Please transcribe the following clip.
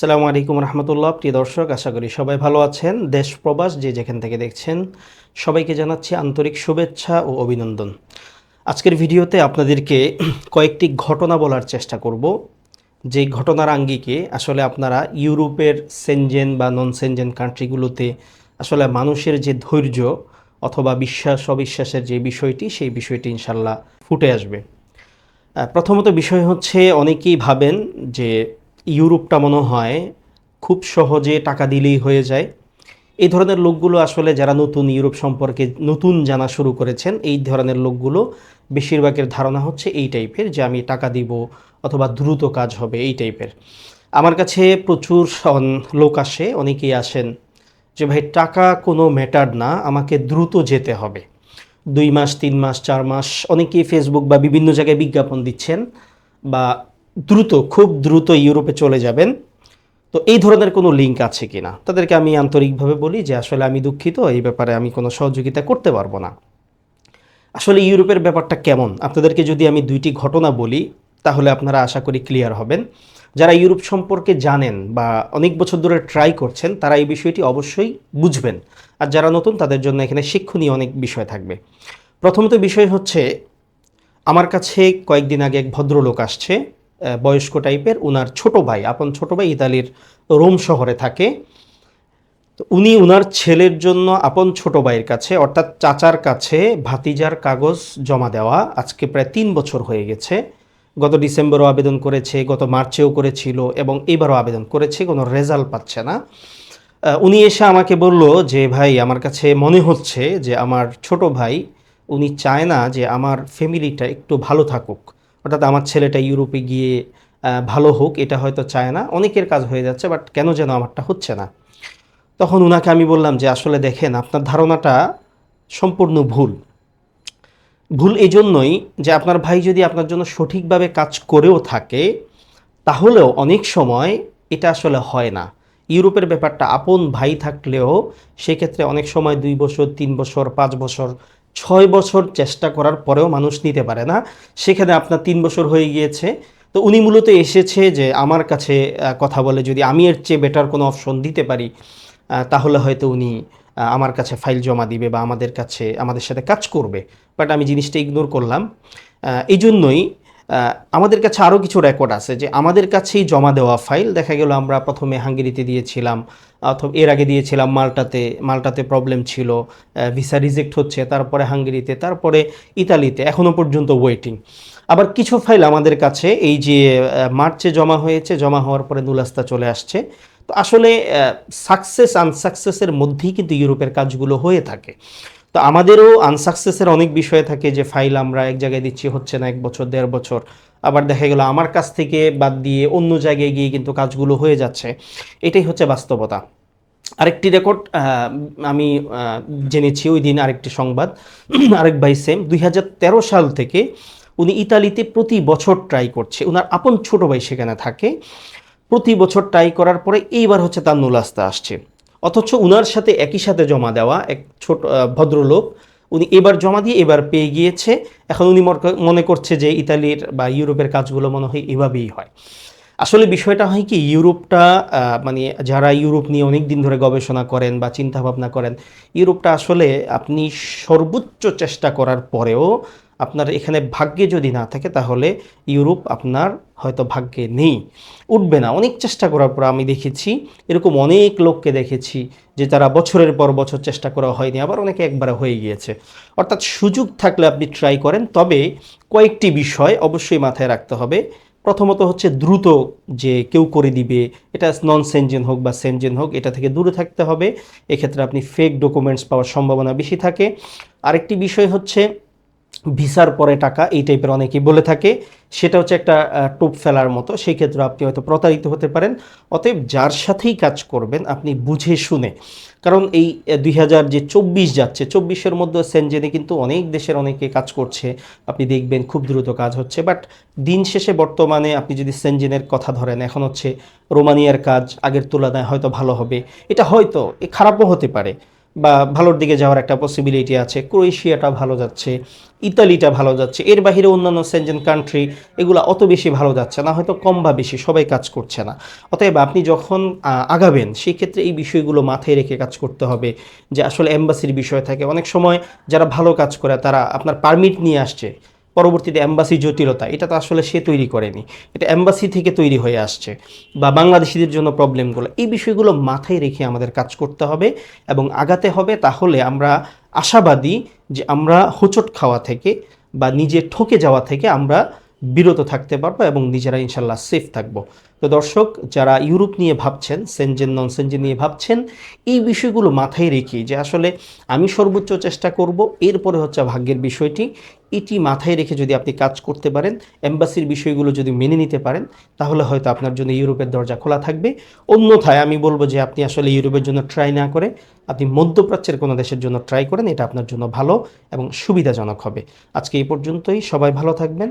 আসসালামু আলাইকুম রহমতুল্লাহ। প্রিয় দর্শক, আশা করি সবাই ভালো আছেন। দেশ প্রবাস যে যেখান থেকে দেখছেন, সবাইকে জানাচ্ছি আন্তরিক শুভেচ্ছা ও অভিনন্দন। আজকের ভিডিওতে আপনাদেরকে কয়েকটি ঘটনা বলার চেষ্টা করব। যেই ঘটনার আঙ্গিকে আসলে আপনারা ইউরোপের সেনজেন বা নন সেনজেন কান্ট্রিগুলোতে আসলে মানুষের যে ধৈর্য অথবা বিশ্বাস, অবিশ্বাসের যে বিষয়টি, সেই বিষয়টি ইনশাল্লাহ ফুটে আসবে। প্রথমত বিষয় হচ্ছে, অনেকেই ভাবেন যে ইউরোপটা মনে হয় খুব সহজে টাকা দিলেই হয়ে যায়। এই ধরনের লোকগুলো আসলে যারা নতুন ইউরোপ সম্পর্কে নতুন জানা শুরু করেছেন, এই ধরনের লোকগুলো বেশিরভাগের ধারণা হচ্ছে এই টাইপের যে আমি টাকা দিব অথবা দ্রুত কাজ হবে এই টাইপের। আমার কাছে প্রচুর লোক আসে, অনেকেই আসেন যে, ভাই, টাকা কোনো ম্যাটার না, আমাকে দ্রুত যেতে হবে। দুই মাস, তিন মাস, চার মাস অনেকেই ফেসবুক বা বিভিন্ন জায়গায় বিজ্ঞাপন দিচ্ছেন বা দ্রুত, খুব দ্রুত ইউরোপে চলে যাবেন। তো এই ধরনের কোনো লিঙ্ক আছে কি না তাদেরকে আমি আন্তরিকভাবে বলি যে, আসলে আমি দুঃখিত, এই ব্যাপারে আমি কোনো সহযোগিতা করতে পারব না। আসলে ইউরোপের ব্যাপারটা কেমন? আপনাদেরকে যদি আমি দুইটি ঘটনা বলি, তাহলে আপনারা আশা করি ক্লিয়ার হবেন। যারা ইউরোপ সম্পর্কে জানেন বা অনেক বছর ধরে ট্রাই করছেন, তারা এই বিষয়টি অবশ্যই বুঝবেন। আর যারা নতুন, তাদের জন্য এখানে শিক্ষণীয় অনেক বিষয় থাকবে। প্রথমত বিষয় হচ্ছে, আমার কাছে কয়েকদিন আগে এক ভদ্রলোক আসছে। বয়স্ক টাইপের উনার ছোট ভাই, আপন ছোট ভাই ইতালির রোম শহরে থাকে। তো উনি উনার ছেলের জন্য আপন ছোট ভাইয়ের কাছে, অর্থাৎ চাচার কাছে ভাতিজার কাগজ জমা দেওয়া আজকে প্রায় তিন বছর হয়ে গেছে। গত ডিসেম্বরও আবেদন করেছে, গত মার্চেও করেছিল এবং এবারও আবেদন করেছে, কোনো রেজাল্ট পাচ্ছে না। উনি এসে আমাকে বলল যে, ভাই, আমার কাছে মনে হচ্ছে যে, আমার ছোট ভাই, উনি চায় না যে, আমার ফ্যামিলিটা একটু ভালো থাকুক। অর্থাৎ আমার ছেলেটা ইউরোপে গিয়ে ভালো হোক, এটা হয়তো চায় না। অনেকের কাজ হয়ে যাচ্ছে, বাট কেন যেন আমারটা হচ্ছে না। তখন উনাকে আমি বললাম যে, আসলে দেখেন, আপনার ধারণাটা সম্পূর্ণ ভুল। ভুল এই জন্যই যে, আপনার ভাই যদি আপনার জন্য সঠিকভাবে কাজ করেও থাকে, তাহলেও অনেক সময় এটা আসলে হয় না। ইউরোপের ব্যাপারটা আপন ভাই থাকলেও সেক্ষেত্রে অনেক সময় দুই বছর, তিন বছর, পাঁচ বছর ছয় বছর চেষ্টা করার পরেও মানুষ নিতে পারে না। সেখানে আপনার তিন বছর হয়ে গিয়েছে। তো উনি মূলত এসেছে যে, আমার কাছে কথা বলে যদি আমি এর চেয়ে বেটার কোনো অপশন দিতে পারি তাহলে হয়তো উনি আমার কাছে ফাইল জমা দিবে বা আমাদের কাছে, আমাদের সাথে কাজ করবে। বাট আমি জিনিসটা ইগনোর করলাম। এই জন্যই আমাদের কাছে আরও কিছু রেকর্ড আছে যে, আমাদের কাছেই জমা দেওয়া ফাইল দেখা গেল আমরা প্রথমে হাঙ্গেরিতে দিয়েছিলাম। অথবা এর আগে দিয়েছিলাম মাল্টাতে মাল্টাতে প্রবলেম ছিল ভিসা রিজেক্ট হচ্ছে, তারপরে হাঙ্গেরিতে, তারপরে ইতালিতে এখনও পর্যন্ত ওয়েটিং আবার কিছু ফাইল আমাদের কাছে, এই যে মার্চে জমা হয়েছে, জমা হওয়ার পরে নুলাস্তা চলে আসছে। তো আসলে সাকসেস আনসাকসেসের মধ্যেই কিন্তু ইউরোপের কাজগুলো হয়ে থাকে। তো আমাদেরও আনসাকসেসের অনেক বিষয় থাকে যে ফাইল আমরা এক জায়গায় দিচ্ছি, হচ্ছে না এক বছর, দেড় বছর। আবার দেখা গেল আমার কাছ থেকে বাদ দিয়ে অন্য জায়গায় গিয়ে কিন্তু কাজগুলো হয়ে যাচ্ছে। এটাই হচ্ছে বাস্তবতা। আরেকটি রেকর্ড আমি জেনেছি ওই দিন আরেকটি সংবাদ। আরেক ভাই সেম, দুই হাজার তেরো সাল থেকে উনি ইতালিতে প্রতি বছর ট্রাই করছে। ওনার আপন ছোট ভাই সেখানে থাকে। প্রতি বছর ট্রাই করার পরে এইবার হচ্ছে তার নুলাস্তা আসছে। অথচ উনার সাথে একই সাথে জমা দেওয়া এক ছোট ভদ্রলোক উনি এবার জমা দিয়ে এবার পেয়ে গিয়েছে। এখন উনি মনে করছে যে ইতালির বা ইউরোপের কাজগুলো মনে হয় এভাবেই হয়। আসলে বিষয়টা হয় কি, ইউরোপটা মানে যারা ইউরোপ নিয়ে অনেক দিন ধরে গবেষণা করেন বা চিন্তাভাবনা করেন, ইউরোপটা আসলে আপনি সর্বোচ্চ চেষ্টা করার পরেও আপনার এখানে ভাগ্যে যদি না থাকে, তাহলে ইউরোপ আপনার হয়তো ভাগ্যে নেই। উঠবে না। অনেক চেষ্টা করার পর আমি দেখেছি, এরকম অনেক লোককে দেখেছি যে তারা বছরের পর বছর চেষ্টা করা হয়নি, আবার অনেকে একবারে হয়ে গিয়েছে। অর্থাৎ সুযোগ থাকলে আপনি ট্রাই করেন, তবে কয়েকটি বিষয় অবশ্যই মাথায় রাখতে হবে। প্রথমত হচ্ছে দ্রুত যে কেউ করে দিবে, এটা নন সেনজেন হোক বা সেনজেন হোক, এটা থেকে দূরে থাকতে হবে। এক্ষেত্রে আপনি ফেক ডকুমেন্টস পাওয়ার সম্ভাবনা বেশি থাকে। আরেকটি বিষয় হচ্ছে ভিসার পরে টাকা, এই টাইপের অনেকেই বলে থাকে। সেটা হচ্ছে একটা টোপ ফেলার মতো। সেই ক্ষেত্রে আপনি হয়তো প্রতারিত হতে পারেন। অতএব যার সাথেই কাজ করবেন, আপনি বুঝে শুনে। কারণ এই দুই হাজার যে চব্বিশ যাচ্ছে, চব্বিশের মধ্যে সেনজেনে কিন্তু অনেক দেশের অনেকে কাজ করছে। আপনি দেখবেন খুব দ্রুত কাজ হচ্ছে। বাট দিন শেষে বর্তমানে আপনি যদি সেনজেনের কথা ধরেন, এখন হচ্ছে রোমানিয়ার কাজ আগের তুলনায় হয়তো ভালো হবে। এটা হয়তো, এ, খারাপও হতে পারে। বা ভালোর দিকে যাওয়ার একটা পসিবিলিটি আছে। ক্রোয়েশিয়াটা ভালো যাচ্ছে, ইতালিটা ভালো যাচ্ছে, এর বাহিরে অন্যান্য সেনজেন কান্ট্রি এগুলো অত বেশি ভালো যাচ্ছে না, হয়তো কম বা বেশি, সবাই কাজ করছে না। অতএব আপনি যখন আগাবেন সেই ক্ষেত্রে এই বিষয়গুলো মাথায় রেখে কাজ করতে হবে যে আসলে এম্বাসির বিষয় থাকে। অনেক সময় যারা ভালো কাজ করে তারা আপনার পারমিট নিয়ে আসছে পরবর্তীতে অ্যাম্বাসি জটিলতা, এটা তো আসলে সে তৈরি করেনি। এটা অ্যাম্বাসি থেকে তৈরি হয়ে আসছে। বা বাংলাদেশিদের জন্য প্রবলেমগুলো, এই বিষয়গুলো মাথায় রেখে আমাদের কাজ করতে হবে এবং আগাতে হবে। তাহলে আমরা আশাবাদী যে আমরা হোঁচট খাওয়া থেকে বা নিজে ঠকে যাওয়া থেকে আমরা বিরত থাকতে পারব এবং নিজেরা ইনশাল্লাহ সেফ থাকব। তো দর্শক, যারা ইউরোপ নিয়ে ভাবছেন, সেনজেন নন সেনজেন নিয়ে ভাবছেন, এই বিষয়গুলো মাথায় রেখে যে আসলে আমি সর্বোচ্চ চেষ্টা করব, এরপরে হচ্ছে ভাগ্যের বিষয়টি, এটি মাথায় রেখে যদি আপনি কাজ করতে পারেন, এম্বাসির বিষয়গুলো যদি মেনে নিতে পারেন, তাহলে হয়তো আপনার জন্য ইউরোপের দরজা খোলা থাকবে। অন্যথায় আমি বলব যে আপনি আসলে ইউরোপের জন্য ট্রাই না করে, আপনি মধ্যপ্রাচ্যের কোনো দেশের জন্য ট্রাই করেন, এটা আপনার জন্য ভালো এবং সুবিধাজনক হবে। আজকে এই পর্যন্তই, সবাই ভালো থাকবেন।